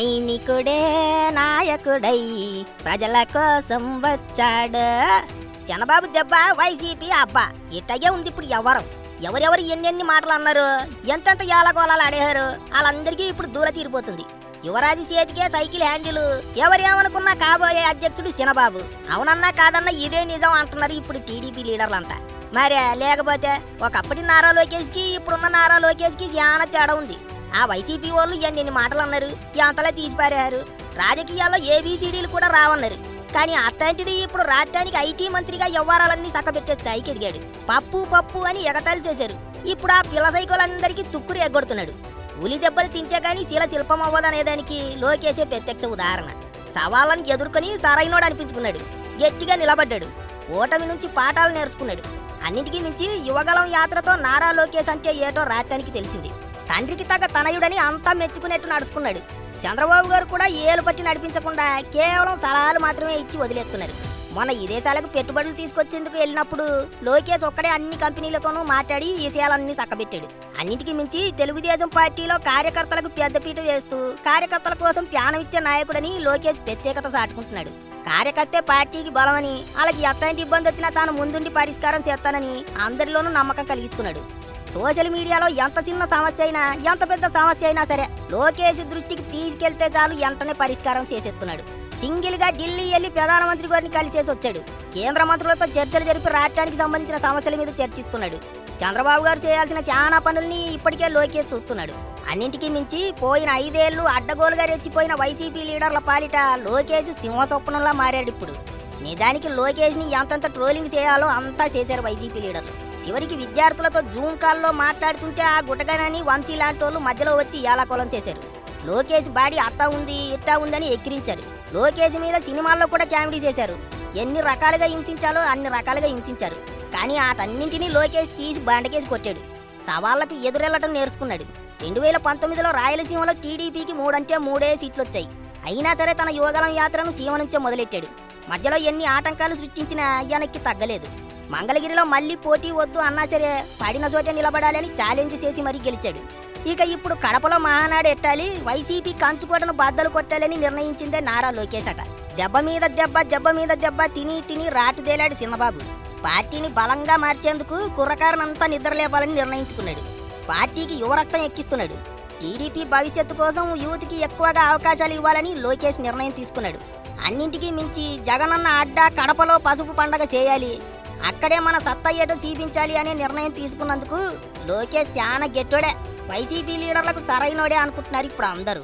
సైనికుడే నాయకుడై ప్రజల కోసం వచ్చాడు. చంద్రబాబు దెబ్బ వైసీపీ అబ్బా. ఇట్టగే ఉంది ఇప్పుడు ఎవరు? ఎవరెవరు ఎన్నెన్ని మాటలు అన్నారు? ఎంతెంత ఏలగోళాలు అడిగారు వాళ్ళందరికీ ఇప్పుడు దూర తీరిపోతుంది. యువరాజు చేతికే సైకిల్ హ్యాండిల్. ఎవరేమనుకున్నా కాబోయే అధ్యక్షుడు చినబాబు అవునన్నా కాదన్నా ఇదే నిజం అంటున్నారు ఇప్పుడు టీడీపీ లీడర్లంతా. మరే లేకపోతే ఒకప్పటి నారా లోకేష్కి ఇప్పుడున్న నారా లోకేష్కి చాలా తేడా ఉంది. ఆ వైసీపీ వాళ్ళు ఎన్ని మాటలు అన్నారు ఎంతలా తీసిపారారు. రాజకీయాల్లో ఏబీసీడీలు కూడా రావన్నారు. కానీ అట్లాంటిది ఇప్పుడు రాష్ట్రానికి ఐటీ మంత్రిగా వ్యవహారాలన్నీ సక్కబెట్టే స్థాయికి ఎదిగాడు పప్పు పప్పు అని ఎగతాళి చేశారు. ఇప్పుడు ఆ పిల్ల సైకోలందరికీ తుక్కురు ఎగ్గొడుతున్నాడు. ఉలి దెబ్బలు తింటే కానీ శిల శిల్పం అవ్వదనేదానికి లోకేసే ప్రత్యక్ష ఉదాహరణ. సవాళ్ళను ఎదుర్కొని సరైనోడు అనిపించుకున్నాడు. గట్టిగా నిలబడ్డాడు. ఓటమి నుంచి పాఠాలు నేర్చుకున్నాడు. అన్నింటికీ మించి యువగలం యాత్రతో నారా లోకేష్ అంటే ఏటో రాష్ట్రానికి తెలిసింది. తండ్రికి తగ్గ తనయుడని అంతా మెచ్చుకునేట్టు నడుచుకున్నాడు. చంద్రబాబు గారు కూడా ఏలు పట్టి నడిపించకుండా కేవలం సలహాలు మాత్రమే ఇచ్చి వదిలేస్తున్నారు. మొన్న ఈ దేశాలకు పెట్టుబడులు తీసుకొచ్చేందుకు వెళ్ళినప్పుడు లోకేష్ ఒక్కడే అన్ని కంపెనీలతోనూ మాట్లాడి ఈ విషయాలన్నీ చక్కబెట్టాడు. అన్నింటికి మించి తెలుగుదేశం పార్టీలో కార్యకర్తలకు పెద్దపీట వేస్తూ కార్యకర్తల కోసం ప్యానం ఇచ్చే నాయకుడని లోకేష్ ప్రత్యేకత సాటుకుంటున్నాడు కార్యకర్తే పార్టీకి బలమని అలాగే ఎట్లాంటి ఇబ్బంది వచ్చినా తాను ముందుండి పరిష్కారం చేస్తానని అందరిలోనూ నమ్మకం కలిగిస్తున్నాడు. సోషల్ మీడియాలో ఎంత చిన్న సమస్య అయినా ఎంత పెద్ద సమస్య అయినా సరే లోకేష్ దృష్టికి తీసుకెళ్తే చాలు వెంటనే పరిష్కారం చేసేస్తున్నాడు. సింగిల్గా ఢిల్లీ వెళ్ళి ప్రధానమంత్రి గారిని కలిసేసి వచ్చాడు. కేంద్ర మంత్రులతో చర్చలు జరిపి రాష్ట్రానికి సంబంధించిన సమస్యల మీద చర్చిస్తున్నాడు. చంద్రబాబు గారు చేయాల్సిన చాలా పనుల్ని ఇప్పటికే లోకేష్ చూస్తున్నాడు. అన్నింటికీ మించి పోయిన ఐదేళ్ళు అడ్డగోలుగా రెచ్చిపోయిన వైసీపీ లీడర్ల పాలిట లోకేష్ సింహస్వప్నంలా మారాడు ఇప్పుడు. నిజానికి లోకేష్ని ట్రోలింగ్ చేయాలో అంతా చేశారు వైసీపీ లీడర్లు చివరికి విద్యార్థులతో జూమ్ కాల్లో మాట్లాడుతుంటే ఆ గుటగనని వంశీ లాంటి వాళ్ళు మధ్యలో వచ్చి ఏలాకోలం చేశారు. లోకేష్ బాడీ అట్టా ఉంది ఇట్టా ఉందని ఎక్కిరించారు. లోకేష్ మీద సినిమాల్లో కూడా కామెడీ చేశారు. ఎన్ని రకాలుగా హింసించాలో అన్ని రకాలుగా హింసించారు. కానీ ఆటన్నింటినీ లోకేష్ తీసి బండకేసి కొట్టాడు. సవాళ్ళకు ఎదురెళ్ళటం నేర్చుకున్నాడు. రెండు వేల పంతొమ్మిదిలో రాయలసీమలో టీడీపీకి మూడంటే మూడే సీట్లు వచ్చాయి అయినా సరే తన యువగలం యాత్రను సీమ నుంచే మొదలెట్టాడు. మధ్యలో ఎన్ని ఆటంకాలు సృష్టించినా వెనక్కి తగ్గలేదు. మంగళగిరిలో మళ్ళీ పోటీ వద్దు అన్నా సరే పడిన చోటే నిలబడాలని ఛాలెంజ్ చేసి మరీ గెలిచాడు. ఇక ఇప్పుడు కడపలో మహానాడు ఎట్టాలి? వైసీపీ కంచుకోటను బద్దలు కొట్టాలని నిర్ణయించిందే నారా లోకేష్ అట. దెబ్బ మీద దెబ్బ దెబ్బ మీద దెబ్బ తిని తిని రాటుదేలాడు చిన్నబాబు. పార్టీని బలంగా మార్చేందుకు కుర్రకారనంతా నిద్రలేపాలని నిర్ణయించుకున్నాడు. పార్టీకి యువరక్తం ఎక్కిస్తున్నాడు. టీడీపీ భవిష్యత్తు కోసం యూత్కి ఎక్కువగా అవకాశాలు ఇవ్వాలని లోకేష్ నిర్ణయం తీసుకున్నాడు. అన్నింటికీ మించి జగనన్న అడ్డా కడపలో పసుపు పండగ చేయాలి. అక్కడే మన సత్తా చూపించాలి అనే నిర్ణయం తీసుకున్నందుకు లోకేష్ చాలా గెట్టోడే. వైసీపీ లీడర్లకు సరైనోడే అనుకుంటున్నారు ఇప్పుడు అందరూ.